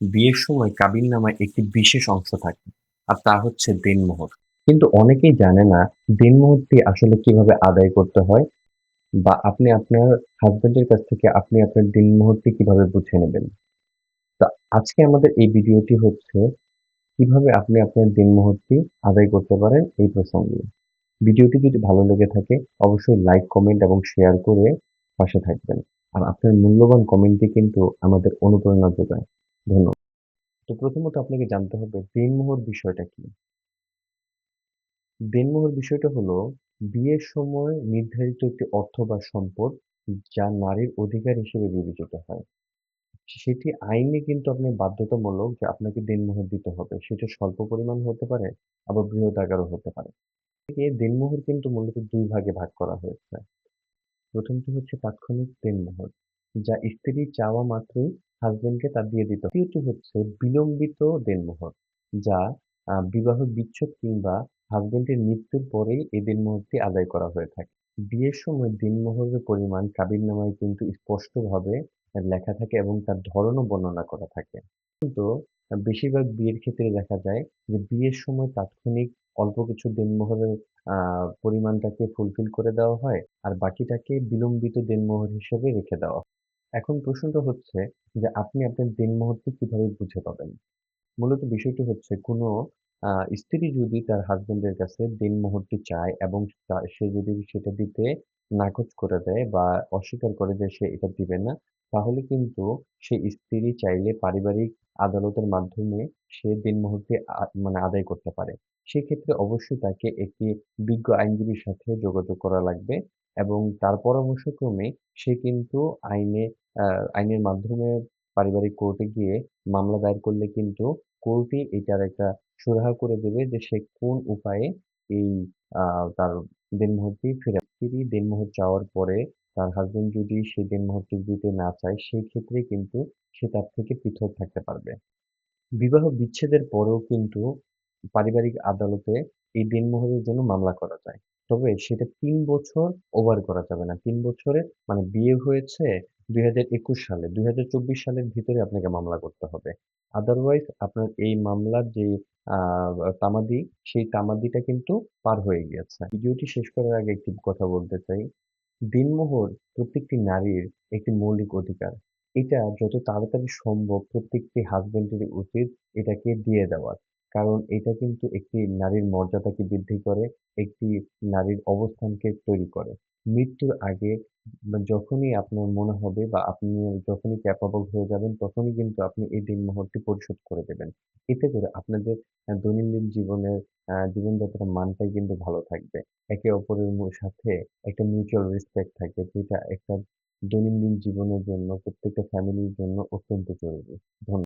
বিয়ের সময় কাবিননামায় একটি বিশেষ অংশ থাকে, আর তা হচ্ছে দেনমোহর। কিন্তু অনেকেই জানে না দেনমোহরটি আসলে কীভাবে আদায় করতে হয় বা আপনি আপনার হাজবেন্ডের কাছ থেকে আপনি আপনার দিনমোহরটি কীভাবে বুঝে নেবেন। তা আজকে আমাদের এই ভিডিওটি হচ্ছে কীভাবে আপনি আপনার দিনমোহরটি আদায় করতে পারেন এই প্রসঙ্গে ভিডিওটি যদি ভালো লেগে থাকে, অবশ্যই লাইক কমেন্ট এবং শেয়ার করে পাশে থাকবেন। আর আপনার মূল্যবান কমেন্টটি কিন্তু আমাদের অনুপ্রেরণা যোগায়। ধন্যবাদ। তো প্রথমত আপনাকে জানতে হবে দেনমোহর বিষয়টা কি? দেনমোহর বিষয়টা হলো বিয়ের সময় নির্ধারিত একটি অর্থ বা সম্পদ যা নারীর অধিকার হিসেবে বিবেচিত হয়। সেটি আইনে কিন্তু আপনার বাধ্যতামূলক যে আপনাকে দেনমোহর দিতে হবে। সেটা স্বল্প পরিমাণ হতে পারে, আবার বৃহৎ আকারও হতে পারে। দেনমোহর কিন্তু মূলত দুই ভাগে ভাগ করা হয়েছে। প্রথমটি হচ্ছে তাৎক্ষণিক দেনমোহর। যা স্ত্রী চাওয়া মাত্রই হাজবেন্ডকে তা দিয়ে দিত। দ্বিতীয়টি হচ্ছে বিলম্বিত দেনমোহর, যা বিবাহ বিচ্ছেদ কিংবা হাজবেন্ডের মৃত্যুর পরেই এই দেনমোহরটি আদায় করা হয়ে থাকে। বিয়ের সময় দিনমোহরের পরিমাণ কাবিননামায় কিন্তু স্পষ্টভাবে লেখা থাকে এবং তার ধরনও বর্ণনা করা থাকে। কিন্তু বেশিরভাগ বিয়ের ক্ষেত্রে দেখা যায় যে বিয়ের সময় তাৎক্ষণিক অল্প কিছু দেনমোহরের পরিমাণটাকে ফুলফিল করে দেওয়া হয় আর বাকিটাকে বিলম্বিত দেনমোহর হিসেবে রেখে দেওয়া হয়। এখন প্রশ্নটা হচ্ছে যে আপনি আপনার দেনমোহরটি কীভাবে বুঝে পাবেন? মূলত বিষয়টি হচ্ছে কোনো স্ত্রী যদি তার হাজবেন্ডের কাছে দিনমোহরটি চায় এবং সে যদি সেটা দিতে নাকচ করে দেয় বা অস্বীকার করে যে সে এটা দিবে না, তাহলে কিন্তু সে স্ত্রী চাইলে পারিবারিক আদালতের মাধ্যমে সে দিনমোহরটি আ- মানে আদায় করতে পারে। সেক্ষেত্রে অবশ্যই তাকে একটি বিজ্ঞ আইনজীবীর সাথে যোগাযোগ করা লাগবে। এবং তার পরামর্শক্রমে সে কিন্তু আইনে আইনের মাধ্যমে পারিবারিক কোর্টে গিয়ে মামলা দায়ের করলে কিন্তু কোর্টই এটার একটা সুরাহা করে দেবে যে সে কোন উপায়ে এই তার দেনমোহরটি ফেরত স্ত্রী দেনমোহর চাওয়ার পরে তার হাজবেন্ড যদি সেই দেনমোহরটি দিতে না চায়, সেই ক্ষেত্রে কিন্তু সে তার থেকে পৃথক থাকতে পারবে। বিবাহ বিচ্ছেদের পরেও কিন্তু পারিবারিক আদালতে এই দেনমোহরের জন্য মামলা করা যায়। তবে সেটা তিন বছর ওভার করা যাবে না। তিন বছরে মানে বিয়ে হয়েছে দুই হাজার একুশ সালে, দুই হাজার চব্বিশ সালের ভিতরে আপনাকে মামলা করতে হবে। আদারওয়াইজ আপনার এই মামলার যে তামাদি, সেই তামাদিটা কিন্তু পার হয়ে গিয়েছে। ভিডিওটি শেষ করার আগে একটি কথা বলতে চাই। দিনমোহর প্রত্যেকটি নারীর একটি মৌলিক অধিকার। এটা যত তাড়াতাড়ি সম্ভব প্রত্যেকটি হাজবেন্ডের উচিত এটাকে দিয়ে দেওয়ার। কারণ এটা কিন্তু একটি নারীর মর্যাদাকে বৃদ্ধি করে একটি নারীর অবস্থানকে তৈরি করে। মৃত্যুর আগে যখনই আপনার মনে হবে বা আপনি যখনই ক্যাপাবল হয়ে যাবেন তখনই কিন্তু আপনি এই দিনমোহরটি পরিশোধ করে দেবেন। এতে করে আপনাদের দৈনন্দিন জীবনের আহ, জীবনযাত্রার মানটাই কিন্তু ভালো থাকবে। একে অপরের সাথে একটা মিউচুয়াল রেসপেক্ট থাকবে যেটা একটা দৈনন্দিন জীবনের জন্য প্রত্যেকটা ফ্যামিলির জন্য অত্যন্ত জরুরি। ধন্যবাদ।